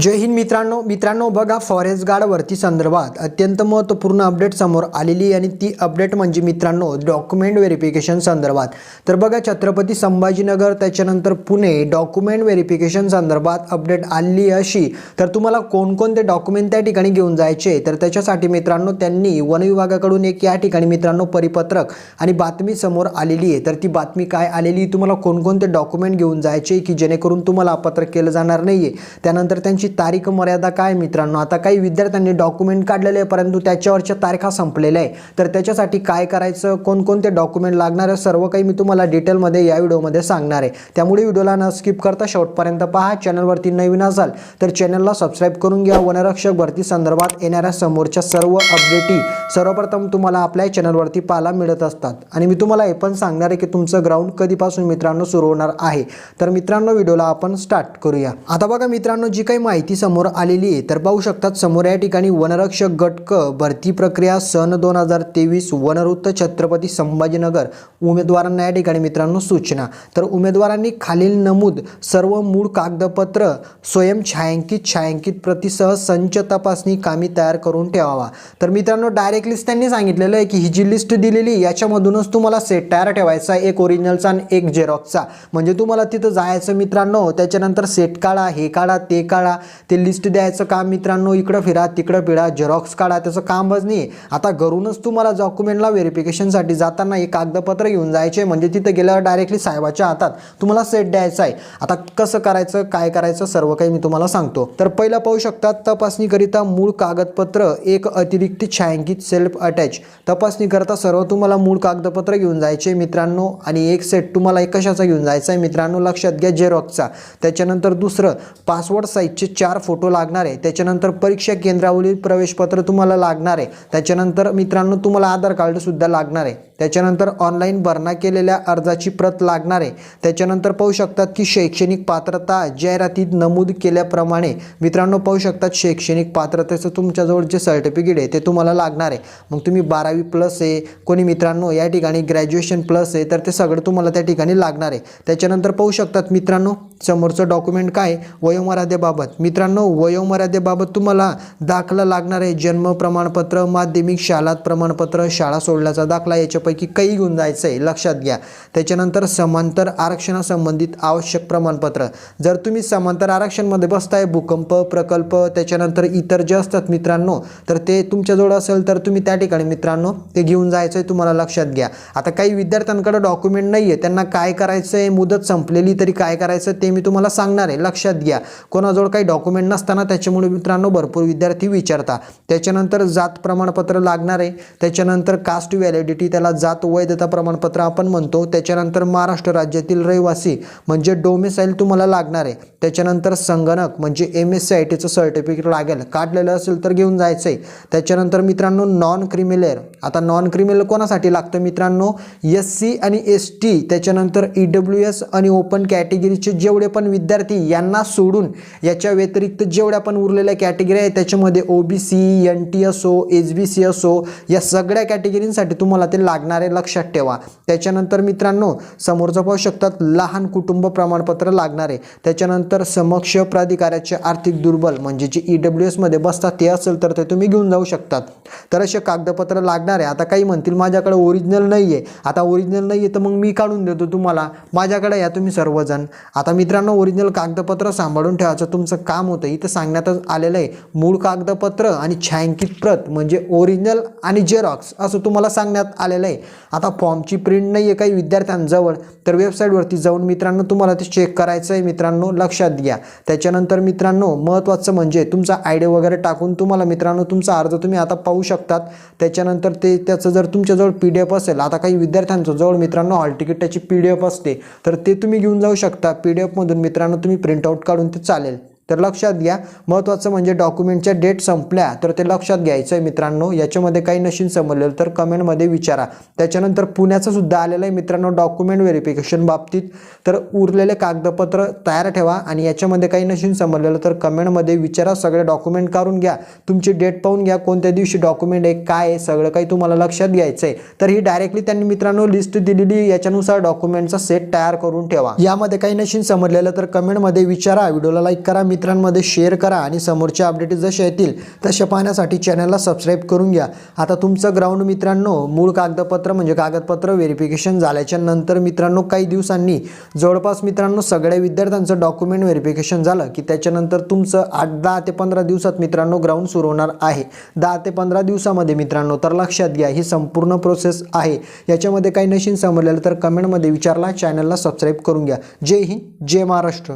जय हिंद मित्रांनो. मित्रांनो बघा फॉरेस्ट गार्डवरती संदर्भात अत्यंत महत्त्वपूर्ण अपडेट समोर आलेली आहे आणि ती अपडेट म्हणजे मित्रांनो डॉक्युमेंट व्हेरिफिकेशन संदर्भात. तर बघा छत्रपती संभाजीनगर त्याच्यानंतर पुणे डॉक्युमेंट व्हेरिफिकेशन संदर्भात अपडेट आलेली अशी. तर तुम्हाला कोणकोणते डॉक्युमेंट त्या ठिकाणी घेऊन जायचे तर त्याच्यासाठी मित्रांनो त्यांनी वन विभागाकडून एक या ठिकाणी मित्रांनो परिपत्रक आणि बातमी समोर आलेली आहे. तर ती बातमी काय आलेली? तुम्हाला कोणकोणते डॉक्युमेंट घेऊन जायचे की जेणेकरून तुम्हाला अपत्रक केलं जाणार नाही आहे त्यानंतर त्यांची तारीख मर्यादा काय मित्रांनो? आता काही विद्यार्थ्यांनी डॉक्युमेंट काढलेले आहे परंतु त्याच्यावरच्या तारखा संपलेल्या आहे. तर त्याच्यासाठी काय करायचं? कोणकोणते डॉक्युमेंट लागणार आहे? सर्व काही मी तुम्हाला डिटेलमध्ये या व्हिडिओमध्ये सांगणार आहे. त्यामुळे व्हिडिओला न स्किप करता शेवटपर्यंत पहा. चॅनलवरती नवीन असाल तर चॅनलला सबस्क्राईब करून घ्या. वनरक्षक भरती संदर्भात येणाऱ्या समोरच्या सर्व अपडेटी सर्वप्रथम तुम्हाला आपल्या चॅनलवरती पाहायला मिळत असतात. आणि मी तुम्हाला हे पण सांगणार आहे की तुमचं ग्राउंड कधीपासून मित्रांनो सुरू होणार आहे. तर मित्रांनो व्हिडिओला आपण स्टार्ट करूया. आता बघा मित्रांनो जी काही माहिती माहिती समोर आलेली आहे. तर पाहू शकतात समोर या ठिकाणी वनरक्षक गटक भरती प्रक्रिया सन दोन हजार तेवीस वनवृत्त छत्रपती संभाजीनगर उमेदवारांना या ठिकाणी मित्रांनो सूचना. तर उमेदवारांनी खालील नमूद सर्व मूळ कागदपत्र स्वयं छायांकित छायांकित प्रतिसह संच तपासणी कामी तयार करून ठेवावा. तर मित्रांनो डायरेक्टलीच त्यांनी सांगितलेलं आहे की ही जी लिस्ट दिलेली याच्यामधूनच तुम्हाला सेट तयार ठेवायचा एक ओरिजिनलचा आणि एक झेरॉक्सचा म्हणजे तुम्हाला तिथं जायचं मित्रांनो त्याच्यानंतर सेट काढा हे काढा ते काढा ते लिस्ट द्यायचं काम मित्रांनो इकडं फिरा तिकडं फिरा झेरॉक्स काढा त्याचं कामच नाही. आता घरूनच तुम्हाला डॉक्युमेंटला व्हेरिफिकेशनसाठी जाताना एक कागदपत्र घेऊन जायचे म्हणजे तिथं गेल्यावर डायरेक्टली साहेबाच्या हातात तुम्हाला सेट द्यायचा आहे. आता कसं करायचं काय करायचं सर्व काही मी तुम्हाला सांगतो. तर पहिलं पाहू शकता तपासणीकरिता मूळ कागदपत्र एक अतिरिक्त छायांकित सेल्फ अटॅच तपासणी करता सर्व तुम्हाला मूळ कागदपत्र घेऊन जायचे मित्रांनो आणि एक सेट तुम्हाला एक कशाचा घेऊन जायचा आहे मित्रांनो लक्षात घ्या झेरॉक्सचा त्याच्यानंतर दुसरं पासवर्ड साईजचे चार फोटो लागणार आहे. त्याच्यानंतर परीक्षा केंद्रावरील प्रवेशपत्र तुम्हाला लागणार आहे. त्याच्यानंतर मित्रांनो तुम्हाला आधार कार्डसुद्धा लागणार आहे. त्याच्यानंतर ऑनलाईन भरणा केलेल्या अर्जाची प्रत लागणार आहे. त्याच्यानंतर पाहू शकतात की शैक्षणिक पात्रता जाहिरातीत नमूद केल्याप्रमाणे मित्रांनो पाहू शकतात शैक्षणिक पात्रतेचं तुमच्याजवळ जे सर्टिफिकेट आहे ते तुम्हाला लागणार आहे. मग तुम्ही बारावी प्लस आहे कोणी मित्रांनो या ठिकाणी ग्रॅज्युएशन प्लस आहे तर ते सगळं तुम्हाला त्या ठिकाणी लागणार आहे. त्याच्यानंतर पाहू शकतात मित्रांनो समोरचं डॉक्युमेंट काय? वयोमर्यादेबाबत. मित्रांनो वयोमर्यादेबाबत तुम्हाला दाखला लागणार आहे. जन्म प्रमाणपत्र माध्यमिक शाळात प्रमाणपत्र शाळा सोडल्याचा दाखला. याच्यापैकी काही घेऊन जायचं आहे लक्षात घ्या. त्याच्यानंतर समांतर आरक्षणासंबंधित आवश्यक प्रमाणपत्र. जर तुम्ही समांतर आरक्षणमध्ये बसताय भूकंप प्रकल्प त्याच्यानंतर इतर जे असतात मित्रांनो तर ते तुमच्याजवळ असेल तर तुम्ही त्या ठिकाणी मित्रांनो ते घेऊन जायचं आहे तुम्हाला लक्षात घ्या. आता काही विद्यार्थ्यांकडे डॉक्युमेंट नाही आहे त्यांना काय करायचं आहे मुदत संपलेली तरी काय करायचं? ते मी तुम्हाला सांगणार आहे. लक्षात घ्या. कोणाजवळ काही डॉक्युमेंट नसताना त्याच्यामुळे मित्रांनो भरपूर विद्यार्थी विचारता. त्याच्यानंतर जात प्रमाणपत्र लागणार आहे. त्याच्यानंतर कास्ट व्हॅलिडिटी त्याला जात वैधता प्रमाणपत्र आपण म्हणतो. त्याच्यानंतर महाराष्ट्र राज्यातील रहिवासी म्हणजे डोमिसाईल तुम्हाला लागणार आहे. त्याच्यानंतर संगणक म्हणजे एम एस सी आय टीचं सर्टिफिकेट लागेल. काढलेलं असेल तर घेऊन जायचं आहे त्याच्यानंतर मित्रांनो नॉन क्रिमिलेअर आता नॉन क्रिमिनल कोणासाठी लागतं मित्रांनो? एस सी आणि एस टी त्याच्यानंतर ई डब्ल्यू एस आणि ओपन कॅटेगरीचे जेवढे पण विद्यार्थी यांना सोडून याच्या व्यतिरिक्त जेवढ्या पण उरलेल्या कॅटेगरी आहेत त्याच्यामध्ये O B C N T असो एच बी सी असो या सगळ्या कॅटेगरींसाठी तुम्हाला ते लागणारे लक्षात ठेवा. त्याच्यानंतर मित्रांनो समोरचं पाहू शकतात लहान कुटुंब प्रमाणपत्र लागणारे त्याच्यानंतर समक्ष प्राधिकाऱ्याचे आर्थिक दुर्बल म्हणजे जे ई डब्ल्यू एसमध्ये बसतात ते असेल तर ते तुम्ही घेऊन जाऊ शकतात. तर असे कागदपत्र लागणार आहे. आता काही म्हणतील माझ्याकडे ओरिजिनल नाही आहे आता ओरिजिनल नाही आहे तर मग मी काढून देतो तुम्हाला. माझ्याकडे या तुम्ही सर्वजण. आता मित्रांनो ओरिजिनल कागदपत्र सांभाळून ठेवायचं तुमचं काम होतं. इथं सांगण्यातच आलेलं आहे मूळ कागदपत्र आणि छायांकित प्रत म्हणजे ओरिजिनल आणि जेरॉक्स असं तुम्हाला सांगण्यात आलेलं आहे. आता फॉर्मची प्रिंट नाही आहे काही विद्यार्थ्यांजवळ तर वेबसाईटवरती जाऊन मित्रांनो तुम्हाला ते चेक करायचं आहे मित्रांनो लक्षात घ्या. त्याच्यानंतर मित्रांनो महत्त्वाचं म्हणजे तुमचा आय वगैरे टाकून तुम्हाला मित्रांनो तुमचा अर्ज तुम्ही आता पाहू शकतात. त्याच्यानंतर ते त्याचं जर तुमच्याजवळ पी डी एफ असेल आता काही विद्यार्थ्यांचं जवळ मित्रांनो हॉल तिकीट त्याची पी डी एफ असते तर ते तुम्ही घेऊन जाऊ शकता. पी डी एफमधून मित्रांनो तुम्ही प्रिंटआउट काढून ते चालेल. तर लक्षात घ्या. महत्त्वाचं म्हणजे डॉक्युमेंटच्या डेट संपल्या तर ते लक्षात घ्यायचं आहे मित्रांनो. याच्यामध्ये काही नशीन समजलेलं तर कमेंटमध्ये विचारा. त्याच्यानंतर पुण्याचं सुद्धा आलेलं आहे मित्रांनो डॉक्युमेंट व्हेरिफिकेशन बाबतीत. तर उरलेले कागदपत्र तयार ठेवा आणि याच्यामध्ये काही नशीन समजलेलं तर कमेंटमध्ये विचारा. सगळे डॉक्युमेंट काढून घ्या. तुमची डेट पाहून घ्या. कोणत्या दिवशी डॉक्युमेंट आहे काय आहे सगळं काही तुम्हाला लक्षात घ्यायचं आहे. तर ही डायरेक्टली त्यांनी मित्रांनो लिस्ट दिलेली याच्यानुसार डॉक्युमेंटचा सेट तयार करून ठेवा. यामध्ये काही नशीन समजलेलं तर कमेंटमध्ये विचारा. व्हिडिओला लाईक करा मित्रांमध्ये शेअर करा आणि समोरच्या अपडेट जसे येतील तसे पाहण्यासाठी चॅनलला सबस्क्राईब करून घ्या. आता तुमचं ग्राउंड मित्रांनो मूळ कागदपत्र म्हणजे कागदपत्र व्हेरिफिकेशन झाल्याच्यानंतर मित्रांनो काही दिवसांनी जवळपास मित्रांनो सगळ्या विद्यार्थ्यांचं डॉक्युमेंट व्हेरिफिकेशन झालं की त्याच्यानंतर तुमचं आठ दहा ते पंधरा दिवसात मित्रांनो ग्राउंड सुरू होणार आहे. दहा ते पंधरा दिवसामध्ये मित्रांनो तर लक्षात घ्या ही संपूर्ण प्रोसेस आहे. याच्यामध्ये काही नशीन समजलेलं तर कमेंटमध्ये विचारला चॅनलला सबस्क्राईब करून घ्या. जय हिंद जय महाराष्ट्र.